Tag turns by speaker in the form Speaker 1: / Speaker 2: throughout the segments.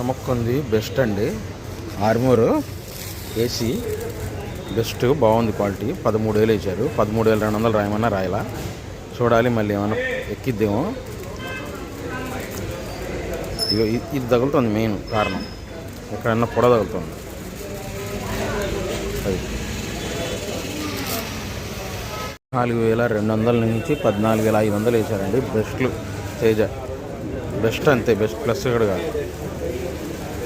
Speaker 1: చమక్కుంది best అండి. Armoor AC best బాగుంది quality పదమూడు వేలు వేసారు పదమూడు వేల రెండు వందలు రాయమన్నా రాయలా. చూడాలి మళ్ళీ ఏమైనా ఎక్కిద్దేమో. ఇక ఇది తగులుతుంది మెయిన్ కారణం. ఎక్కడన్నా పొడ తగులుతుంది. అది. నాలుగు వేల రెండు వందల నుంచి పద్నాలుగు వేల ఐదు వందలు వేసారండి బెస్ట్లు తేజ. బెస్ట్ అంతే. బెస్ట్ ప్లస్ కూడా కాదు.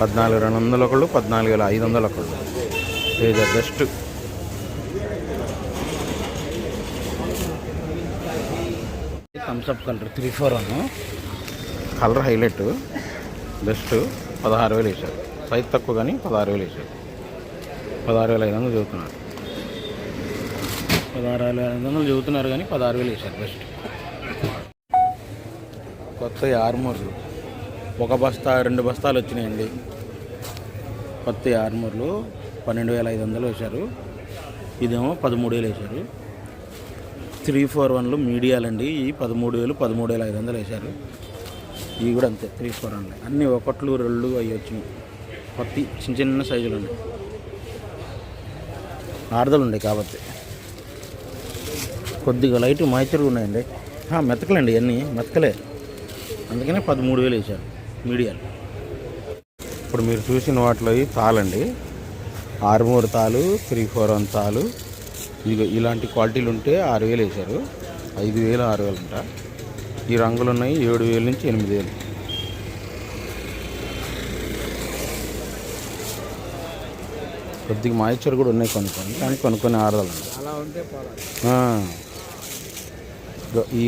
Speaker 1: పద్నాలుగు రెండు వందలు ఒకళ్ళు పద్నాలుగు వేల ఐదు వందలు ఒకళ్ళు. Teja best Thums Up colour three four one colour highlight. Best పదహారు వేలు వేశారు. సైజ్ తక్కువ కానీ పదహారు వేలు వేశారు. పదహారు వేల ఐదు వందలు చదువుతున్నారు. పదహారు వేల ఐదు వందలు చదువుతున్నారు కానీ పదహారు వేలు వేశారు బెస్ట్ కొత్త ఆర్మూర్లు. ఒక బస్తా రెండు బస్తాలు వచ్చినాయండి. కొత్త ఆర్మూర్లు పన్నెండు వేల ఐదు వందలు వేశారు. ఇదేమో పదమూడు వేలు వేశారు. త్రీ ఫోర్ వన్లు మీడియాలండి. ఈ పదమూడు వేలు పదమూడు వేల ఐదు వందలు వేశారు. ఇవి కూడా అంతే త్రీ ఫోర్ వన్లు. అన్నీ ఒకట్లు రెండు అవి వచ్చినాయి. కొత్త చిన్న చిన్న సైజులు ఉన్నాయి. ఆడదలు ఉన్నాయి కాబట్టి. కొద్దిగా లైట్ మాయిచర్గా ఉన్నాయండి. మెతకలండి ఇవన్నీ. మెతకలే. అందుకనే పదమూడు వేలు వేశారు. మీడియాలు. ఇప్పుడు మీరు చూసిన వాటిలో తాళండి ఆరుమూరు తాలు త్రీ ఫోర్ వన్ తాలు. ఇక ఇలాంటి క్వాలిటీలు ఉంటే ఆరు వేలు వేశారు. ఐదు వేలు ఆరు వేలు అంట. ఈ రంగులు ఉన్నాయి ఏడు వేలు నుంచి ఎనిమిది వేలు. కొద్దిగా మాయిశ్చర్ కూడా ఉన్నాయి కొన్ని కొన్ని కానీ కొన్ని కొన్ని ఆరదాలు ఈ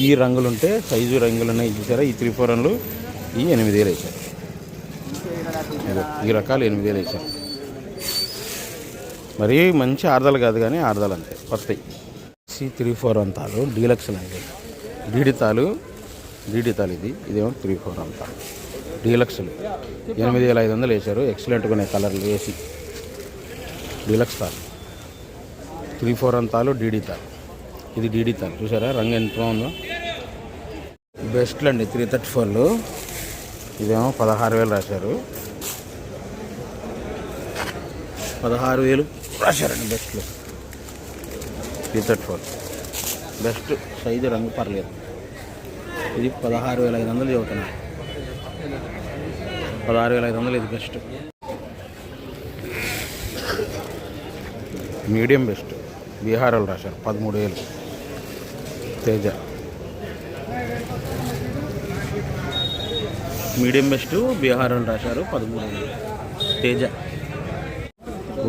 Speaker 1: ఈ రంగులు ఉంటే సైజు రంగులు ఉన్నాయి చూసారా? ఈ త్రీ ఫోర్ వన్లు ఈ ఎనిమిది వేలు వేశారు. ఇదిగో ఈ రకాలు ఎనిమిది వేలు వేశారు మరీ మంచి ఆర్దాలు కాదు కానీ ఆర్దాలు అంతే. వస్తాయి సి త్రీ ఫోర్ వన్ తాలు డీలక్స్లు అండి డీడీ తాలు డీడీ తాలు ఇది. ఇదేమో త్రీ ఫోర్ వన్ తాలు డీలక్స్లు ఎనిమిది వేల ఐదు వందలు వేశారు. ఎక్సలెంట్ కొనే కలర్లు వేసి. డీలక్స్ తాలు. త్రీ ఫోర్ వన్ తాలు డీడీ తాలు. ఇది డీడీ తాలు. చూసారా? రంగు ఎంత ఉందో బెస్ట్లు అండి త్రీ థర్టీ ఫోర్లు. ఇదేమో పదహారు వేలు రాశారు. పదహారు వేలు. రాశారండి బెస్ట్లు three thirty four best size రంగు పర్లేదు. ఇది పదహారు వేల ఐదు వందలు చదువుతున్నారు పదహారు వేల ఐదు వందలు ఇది బెస్ట్ మీడియం బెస్ట్ బీహార్ వాళ్ళు రాశారు పదమూడు వేలు. తేజ. మీడియం బెస్ట్ బీహార్ వాళ్ళు రాశారు పదమూడు వేలు. తేజ.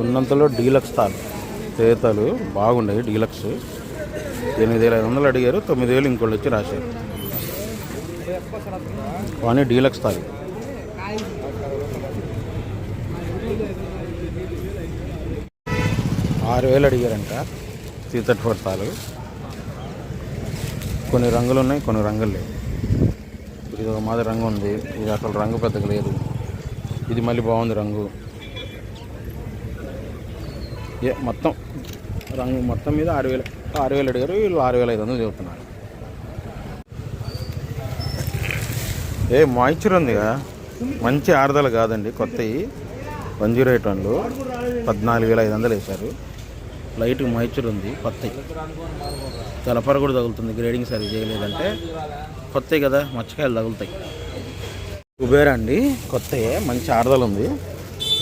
Speaker 1: ఉన్నంతలో డీలక్స్ తాలు. తేతాలు బాగుండేవి డీలక్స్. ఎనిమిది వేల ఐదు వందలు అడిగారు తొమ్మిది వేలు ఇంకోళ్ళు వచ్చి రాశారు. కానీ డీలక్స్ తాలు. ఆరు వేలు అడిగారంట త్రీ థర్టీ ఫోర్ తాలు. కొన్ని రంగులు ఉన్నాయి కొన్ని రంగులు లేవు. ఇది ఒక మాదిరి రంగు ఉంది ఇది అసలు రంగు పెద్దగా లేదు. ఇది మళ్ళీ బాగుంది రంగు. ఏ మొత్తం. రంగు మొత్తం మీద ఆరు వేలు. ఆరు వేలు అడిగారు. వీళ్ళు ఆరు వేల ఐదు వందలు చెబుతున్నారు. ఏ మాయిశ్చర్ ఉందిగా. మంచి ఆరుదల కాదండి కొత్తవి వన్ జీరో ఎయిట్ వన్లు పద్నాలుగు వేల ఐదు వందలు వేశారు. లైట్ మాయిశ్చర్ ఉంది కొత్తవి తలపర కూడా తగులుతుంది గ్రేడింగ్ సరి చేయలేదంటే కొత్తవి కదా మచ్చకాయలు తగులుతాయి. కుబేరా అండి కొత్తయే మంచి ఆరుదల ఉంది.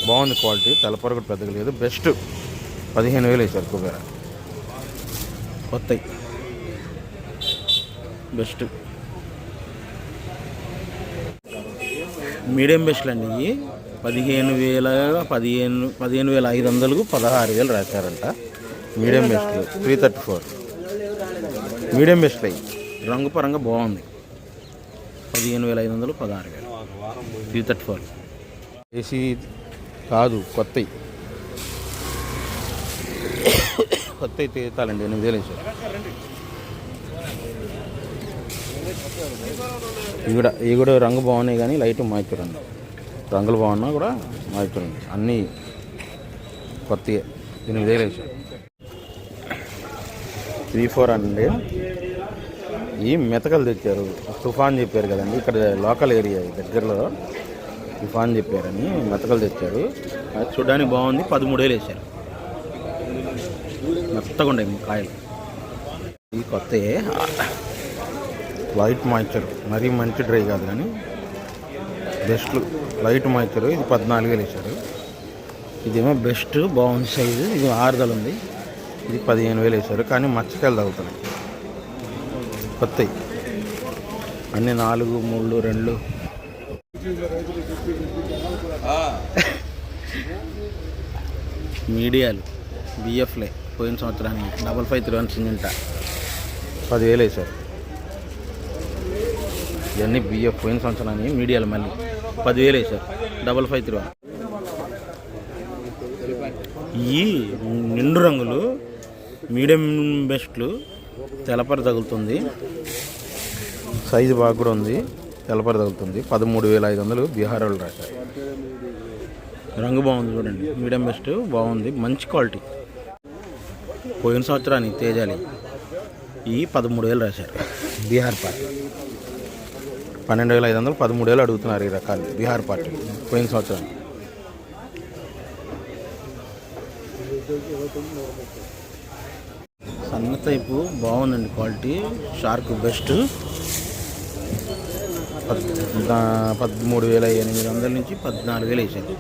Speaker 1: బాగుంది క్వాలిటీ తలపర కూడా పెద్దగా లేదు. బెస్ట్. పదిహేను వేలు వేశారు కుబేరా కొత్తవి బెస్ట్. మీడియం బెస్ట్లు అండి ఇవి. పదిహేను వేల పదిహేను పదిహేను వేల ఐదు వందలకు పదహారు వేలు రాశారంట. మీడియం బెస్ట్లు త్రీ థర్టీ ఫోర్ మీడియం బెస్ట్లు అయ్యి. రంగు పరంగా బాగుంది. పదిహేను వేల ఐదు వందలు పదహారు వేలు. త్రీ థర్టీ ఫోర్ ఏసీ కాదు కొత్తవి కొత్తవి తీతాలండి ఎనిమిది వేలు వేసారు ఇవి కూడా ఇవి కూడా రంగు బాగున్నాయి కానీ లైట్ మాయిచర్ రంగులు బాగున్నా కూడా మాయిచర్ అన్నీ కొత్త ఎనిమిది వేలు వేసారు త్రీ ఫోర్ అండి. ఈ మెతకలు తెచ్చారు. తుఫాన్ చెప్పారు కదండి. ఇక్కడ లోకల్ ఏరియా దగ్గరలో తుఫాన్ చెప్పారని మెతకలు తెచ్చారు. అది చూడడానికి బాగుంది. పదమూడు వేలు వేశారు మెత్తగా ఉండే కాయలు. ఈ కొత్త లైట్ మాయిశ్చర్ మరీ మంచి డ్రై కాదు కానీ బెస్ట్ లైట్ మాయిశ్చర్ ఇది పద్నాలుగు వేలు వేశారు. ఇదేమో బెస్ట్ బాగుంది సైజు ఇది ఆరుదల ఉంది. ఇది పదిహేను వేలు వేశారు కానీ మచ్చకాయలు తగ్గుతున్నాయి కొత్తవి అన్ని నాలుగు మూడు రెండు. మీడియాలు బిఎఫ్లే. పోయిన సంవత్సరానికి double five three one Syngenta పదివేలు వేశారు ఇవన్నీ బిఎఫ్ పోయిన సంవత్సరానికి మీడియాలు మళ్ళీ. పదివేలు వేశారు డబల్ ఫైవ్ త్రీ వన్. ఈ నిండు రంగులు మీడియం బెస్ట్లు తెలపర తగులుతుంది. సైజు బాగా కూడా ఉంది తెలపర తగులుతుంది. పదమూడు వేల ఐదు వందలు బీహార్ వాళ్ళు రాశారు. రంగు బాగుంది చూడండి మీడియం బెస్ట్ బాగుంది మంచి క్వాలిటీ. పోయిన సంవత్సరానికి తేజాలి ఈ పదమూడు వేలు రాశారు. బీహార్ పార్టీ. పన్నెండు వేల ఐదు వందలు పదమూడు వేలు అడుగుతున్నారు ఈ రకాలు బీహార్ పార్టీ పోయిన సంవత్సరానికి సన్న టైపు బాగుందండి క్వాలిటీ షార్క్ బెస్ట్. పద్- పదమూడు వేల ఎనిమిది వందల నుంచి పద్నాలుగు వేలు వేసారు.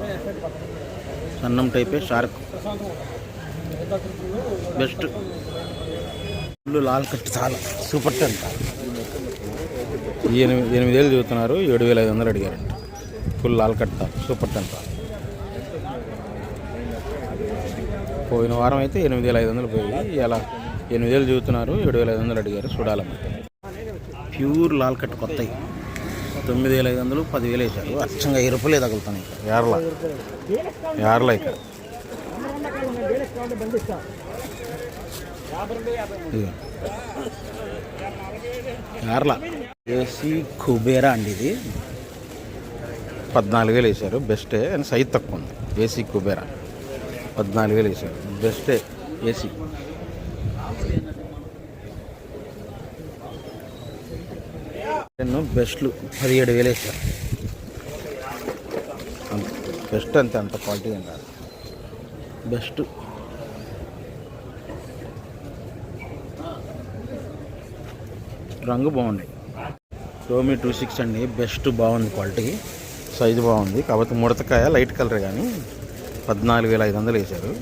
Speaker 1: సన్నం టైపే షార్క్. బెస్ట్. ఫుల్ లాల్ కట్ చాలా సూపర్ టెంట్ ఎనిమిది ఎనిమిది వేలు చూస్తున్నారు ఏడు వేల ఐదు వందలు అడిగారంట. ఫుల్ లాల్ కట్ సూపర్ టెంట్ పోయిన వారం అయితే ఎనిమిది వేల ఐదు వందలు పోయి ఇలా ఎనిమిది వేలు చూస్తున్నారు ఏడు వేల ఐదు వందలు అడిగారు చూడాలమ్మ. ప్యూర్ లాల్ కట్ కొత్తవి తొమ్మిది వేల ఐదు వందలు పదివేలు వేశారు. అచ్చంగా ఎరుపులే తగులుతున్నాయి. ఇక్కడ ఏర్ల ఏర్ల ఇక్కడ ఇదిగో. ఏసీ కుబేరా అండి ఇది. పద్నాలుగు వేలు వేశారు బెస్టే అండ్ సైజ్ తక్కువ ఉంది. ఏసీ కుబేరా. పద్నాలుగు వేలు వేశారు బెస్టే ఏసీ. నేను బెస్ట్లు పదిహేడు వేలు వేశారు. బెస్ట్ అంతే అంత క్వాలిటీ అంటారు బెస్ట్. రంగు బాగుంది. రోమి టూ సిక్స్ అండి. బెస్ట్ బాగుంది క్వాలిటీ. సైజు బాగుంది. కాకపోతే ముడతకాయ లైట్ కలర్ కానీ పద్నాలుగు వేల ఐదు వందలు వేశారు.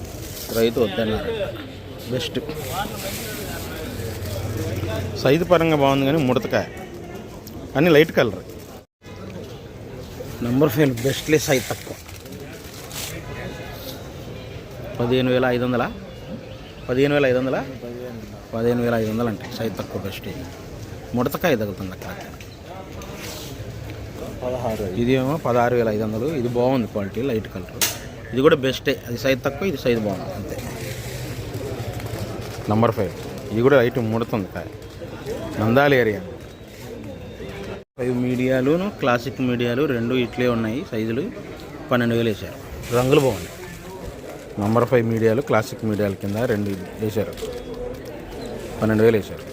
Speaker 1: రైతు వద్దన్నారు. బెస్ట్. సైజు పరంగా బాగుంది కానీ ముడతకాయ. కానీ లైట్ కలర్. నెంబర్ ఫైవ్ బెస్ట్లే సైజ్ తక్కువ. పదిహేను వేల ఐదు వందల? పదిహేను వేల ఐదు వందల? పదిహేను వేల ఐదు వందలు అంటే సైజ్ తక్కువ బెస్ట్ ముడతకాయ తగ్గుతుంది అక్కడ.
Speaker 2: పదహారు
Speaker 1: ఇది ఏమో పదహారు వేల ఐదు వందలు ఇది బాగుంది క్వాలిటీ లైట్ కలర్ ఇది కూడా బెస్టే అది సైజ్ తక్కువ ఇది సైజ్ బాగుంది అంతే. నంబర్ ఫైవ్ ఇది కూడా లైట్ ముడుతుంది కాయ. నందాల ఏరియా ఫైవ్ మీడియాలు క్లాసిక్ మీడియాలు రెండు ఇట్లే ఉన్నాయి సైజులు పన్నెండు వేలు వేశారు రంగులు బాగున్నాయి. నంబర్ ఫైవ్ మీడియాలు క్లాసిక్ మీడియాల కింద రెండు వేశారు. పన్నెండు వేలు వేశారు.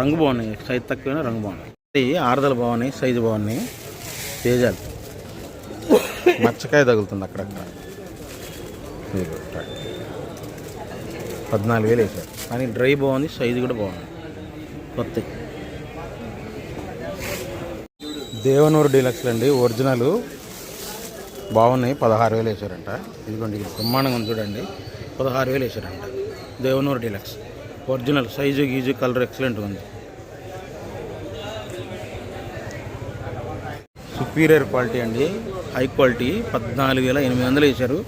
Speaker 1: రంగు బాగున్నాయి. సైజ్ తక్కువైనా రంగు బాగున్నాయి. ఇవి ఆరుదలు బాగున్నాయి సైజు బాగున్నాయి. తేజాలు. మచ్చకాయ తగులుతుంది అక్కడక్కడ. పద్నాలుగు వేలు వేశారు. కానీ డ్రై బాగుంది సైజు కూడా బాగుంది. కొత్త. దేవనూరు డీలక్స్లు అండి ఒరిజినల్. బాగున్నాయి. పదహారు వేలు వేసారంట ఇదిగోండి ఇది బ్రహ్మాండంగా ఉంది చూడండి. పదహారు వేలు వేసారంట దేవనూరు డీలక్స్. ఒరిజినల్ సైజు గీజు కలర్ ఎక్సలెంట్ ఉంది. సుపీరియర్ క్వాలిటీ అండి. హై క్వాలిటీ పద్నాలుగు వేల ఎనిమిది వందలు వేశారు.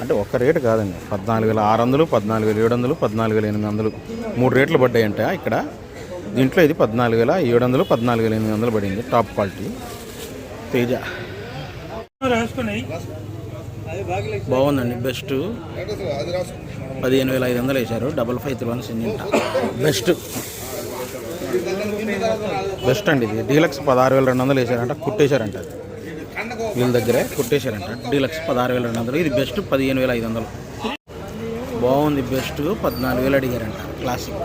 Speaker 1: అంటే ఒక్క రేటు కాదండి. పద్నాలుగు వేల ఆరు వందలు పద్నాలుగు వేల ఏడు వందలు పద్నాలుగు వేల ఎనిమిది వందలు. మూడు రేట్లు పడ్డాయంట ఇక్కడ. దీంట్లో ఇది పద్నాలుగు వేల ఏడు వందలు పద్నాలుగు వేల ఎనిమిది వందలు పడింది. Top quality. తేజ. బాగుందండి బెస్ట్. పదిహేను వేల ఐదు వందలు వేశారు. Double five three one Syngenta best. Best అండి ఇది. డీలక్స్ పదహారు వేల రెండు వందలు వేసారంట కుట్టేశారంట అది. వీళ్ళ దగ్గరే కుట్టేశారంట. డీలక్స్ పదహారు వేల రెండు వందలు. ఇది బెస్ట్ పదిహేను వేల ఐదు వందలు. బాగుంది బెస్ట్. పద్నాలుగు వేలు అడిగారంట. క్లాసిక్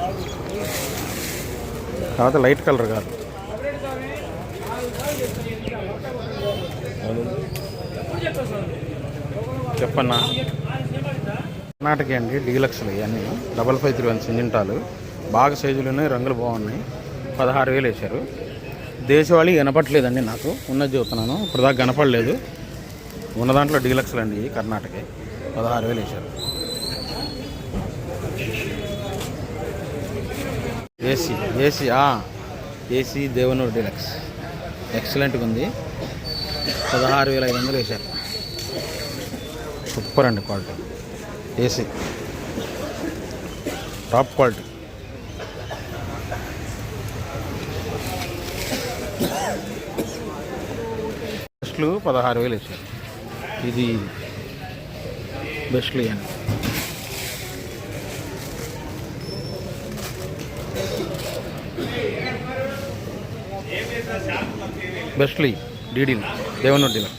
Speaker 1: తర్వాత లైట్ కలర్ కాదు. చెప్పన్నా? కర్ణాటక అండి డీలక్స్లు ఇవన్నీ. డబల్ ఫైవ్ త్రీ వన్ సింజింటాలు. బాగా సైజులు ఉన్నాయి రంగులు బాగున్నాయి. పదహారు వేలు వేశారు. దేశవాళీ కనపట్లేదండి నాకు. ఉన్నది చెబుతున్నాను. ఇప్పుడు దాకా కనపడలేదు ఉన్న దాంట్లో డీలక్స్లు అండి ఇవి కర్ణాటక. పదహారు వేలు వేశారు. AC AC AC Devanur deluxe. ఎక్సలెంట్గా ఉంది. పదహారు వేల ఐదు వందలు వేశారు. సూపర్ అండి క్వాలిటీ. ఏసీ. Top quality. బెస్ట్లు పదహారు వేలు వేసారు ఇది బెస్ట్లు అని. బెస్ట్లీ డీడీలు దేవనూరు డీలర్